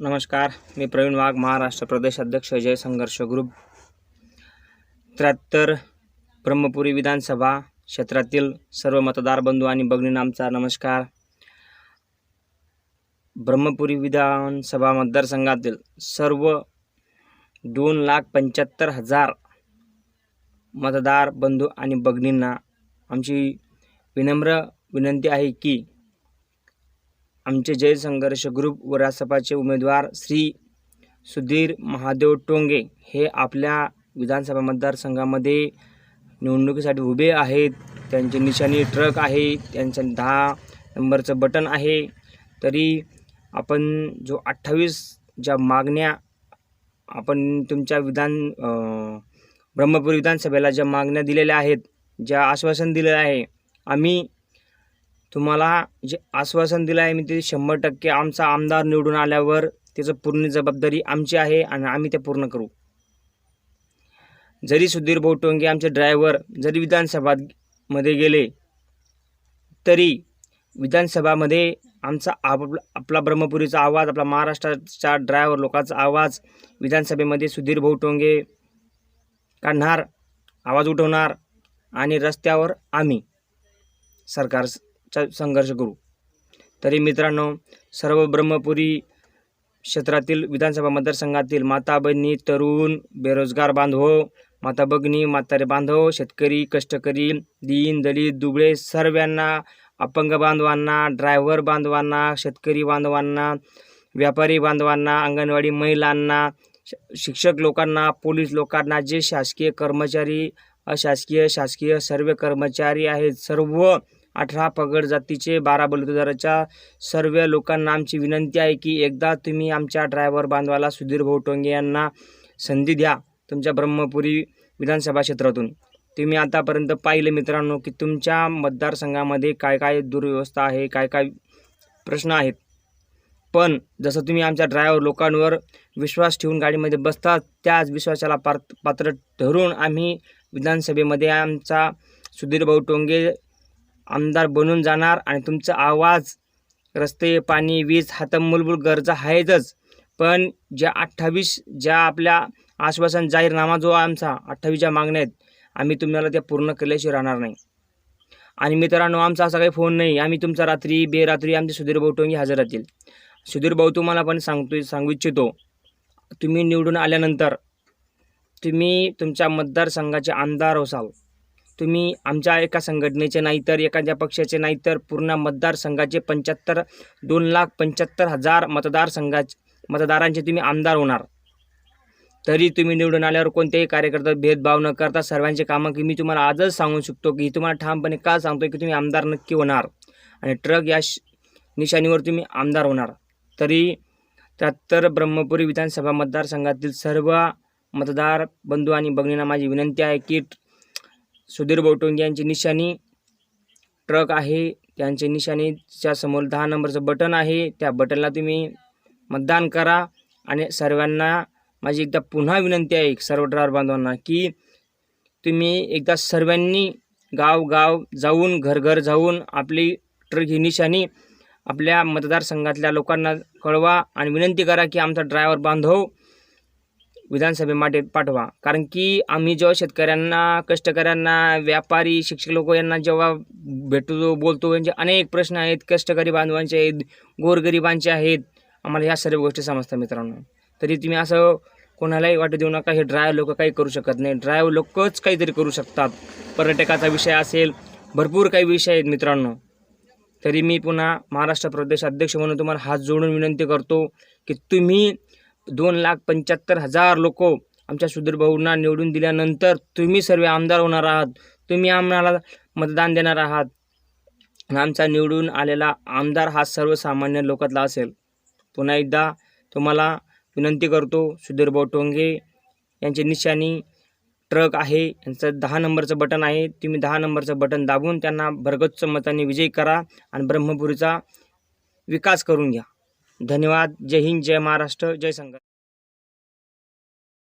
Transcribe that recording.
नमस्कार मी प्रवीण वाघ महाराष्ट्र प्रदेश अध्यक्ष जय संघर्ष ग्रुप. त्र्याहत्तर ब्रह्मपुरी विधानसभा क्षेत्रातील सर्व मतदार बंधू आणि बघणी आमचा नमस्कार. ब्रह्मपुरी विधानसभा मतदारसंघातील सर्व दोन लाख पंच्याहत्तर हजार मतदार बंधू आणि बघणींना आमची विनम्र विनंती आहे की आमचे जय संघर्ष ग्रुप व रासपाचे उमेदवार श्री सुधीर महादेव टोंगे हे आपल्या विधानसभा मतदारसंघामध्ये निवडणुकीसाठी उभे आहेत. त्यांची निशाणी ट्रक आहे. त्यांचं दहा नंबरचं बटन आहे. तरी आपण जो अठ्ठावीस ज्या मागण्या आपण तुमच्या विधान ब्रह्मपूर ब्रह्मपुरी विधानसभेला ज्या मागण्या दिलेल्या आहेत ज्या आश्वासन दिलेलं आहे आम्ही तुम्हाला जे आश्वासन दिलं आहे मी ते शंभर टक्के आमचा आमदार निवडून आल्यावर त्याचं पूर्ण जबाबदारी आमची आहे आणि आम्ही ते पूर्ण करू. जरी सुधीर टोंगे आमचे ड्रायव्हर जरी विधानसभामध्ये गेले तरी विधानसभामध्ये आमचा आप आपला ब्रह्मपुरीचा आवाज आपला महाराष्ट्राच्या ड्रायव्हर लोकांचा आवाज विधानसभेमध्ये सुधीर भाऊ टोंगे काढणार आवाज उठवणार आणि रस्त्यावर आम्ही सरकार चा संघर्ष करू. तरी मित्रांनो सर्व ब्रह्मपुरी क्षेत्रातील विधानसभा मतदारसंघातील माता बहिणी तरुण बेरोजगार बांधव माता भगिनी म्हातारे बांधव शेतकरी कष्टकरी दीन दलित दुबळे सर्वांना अपंग बांधवांना ड्रायव्हर बांधवांना शेतकरी बांधवांना व्यापारी बांधवांना अंगणवाडी महिलांना श- शिक्षक लोकांना पोलीस लोकांना जे शासकीय कर्मचारी अशासकीय शासकीय सर्व कर्मचारी आहेत सर्व अठरा पगड जातीचे बारा बलुतेदाराच्या सर्व लोकांना आमची विनंती आहे की एकदा तुम्ही आमच्या ड्रायव्हर बांधवाला सुधीर भाऊ टोंगे यांना संधी द्या तुमच्या ब्रह्मपुरी विधानसभा क्षेत्रातून. तुम्ही आतापर्यंत पाहिलं मित्रांनो की तुमच्या मतदारसंघामध्ये काय काय दुर्व्यवस्था आहे काय काय प्रश्न आहेत. पण जसं तुम्ही आमच्या ड्रायव्हर लोकांवर विश्वास ठेवून गाडीमध्ये बसतात त्याच विश्वासाला पार पात्र ठरून आम्ही विधानसभेमध्ये आमचा सुधीरभाऊ टोंगे आमदार बनून जाणार आणि तुमचा आवाज रस्ते पाणी वीज हात मूलभूत गरजा आहेतच. पण ज्या अठ्ठावीस ज्या आपल्या आश्वासन जाहीरनामा जो आहे आमचा अठ्ठावीस ज्या मागण्या आहेत आम्ही तुम्हाला त्या पूर्ण केल्याशिवाय राहणार नाही. आणि मित्रांनो आमचा असा काही फोन नाही. आम्ही तुमचा रात्री बेरात्री आमचे सुधीर भाऊटोंगी हजर राहतील. सुधीर भाऊ तुम्हाला पण सांगतो सांगू इच्छितो. तुम्ही निवडून आल्यानंतर तुम्ही तुमच्या मतदारसंघाचे आमदार असाल. तुम्ही आमच्या एका संघटनेचे नाही तर एखाद्या पक्षाचे नाही तर पूर्ण मतदारसंघाचे पंच्याहत्तर दोन लाख पंच्याहत्तर हजार मतदारसंघाचे मतदारांचे तुम्ही आमदार होणार. तरी तुम्ही निवडून आल्यावर कोणत्याही कार्यकर्ता भेदभाव न करता सर्वांचे कामं की मी तुम्हाला आजच सांगू शकतो की तुम्हाला ठामपणे का सांगतो की तुम्ही आमदार नक्की होणार आणि ट्रक या श- निशाणीवर तुम्ही आमदार होणार. तरी त्र्याहत्तर ब्रह्मपुरी विधानसभा मतदारसंघातील सर्व मतदार बंधू आणि भगिनींना माझी विनंती आहे की सुधीर बोटोंगे यांची निशाणी ट्रक आहे. त्यांची निशाणीच्या समोर दहा नंबरचं बटन आहे. त्या बटनला तुम्ही मतदान करा आणि सर्वांना माझी एकदा पुन्हा विनंती आहे सर्व ड्रायव्हर बांधवांना की तुम्ही एकदा सर्वांनी गाव गाव जाऊन घर घर जाऊन आपली ट्रक ही निशाणी आपल्या मतदारसंघातल्या लोकांना कळवा आणि विनंती करा की आमचा ड्रायव्हर बांधव विधानसभेमध्ये पाठवा. कारण की आम्ही जेव्हा शेतकऱ्यांना कष्टकऱ्यांना व्यापारी शिक्षक लोक यांना जेव्हा भेटतो बोलतो यांचे अनेक प्रश्न आहेत. कष्टकरी बांधवांचे आहेत गोरगरिबांचे आहेत. आम्हाला ह्या सर्व गोष्टी समजतात मित्रांनो. तरी तुम्ही असं कोणालाही वाटू देऊ नका हे ड्रायव्हर लोक काही करू शकत नाही. ड्रायव्हर लोकच काहीतरी करू शकतात. पर्यटकाचा विषय असेल भरपूर काही विषय आहेत मित्रांनो. तरी मी पुन्हा महाराष्ट्र प्रदेश अध्यक्ष म्हणून तुम्हाला हात जोडून विनंती करतो की तुम्ही दोन लाख पंच्याहत्तर हजार लोक आमच्या सुधीरभाऊंना निवडून दिल्यानंतर तुम्ही सर्व आमदार होणार आहात. तुम्ही आम्हाला मतदान देणार आहात. आमचा निवडून आलेला आमदार हा सर्वसामान्य लोकातला असेल. पुन्हा एकदा तुम्हाला विनंती करतो सुधीरभाऊ टोंगे यांची निशाणी ट्रक आहे. यांचं दहा नंबरचं बटन आहे. तुम्ही दहा नंबरचं बटन दाबून त्यांना भरगच्च मताने विजयी करा आणि ब्रह्मपुरीचा विकास करून घ्या. धन्यवाद. जय हिंद जय महाराष्ट्र जय संघ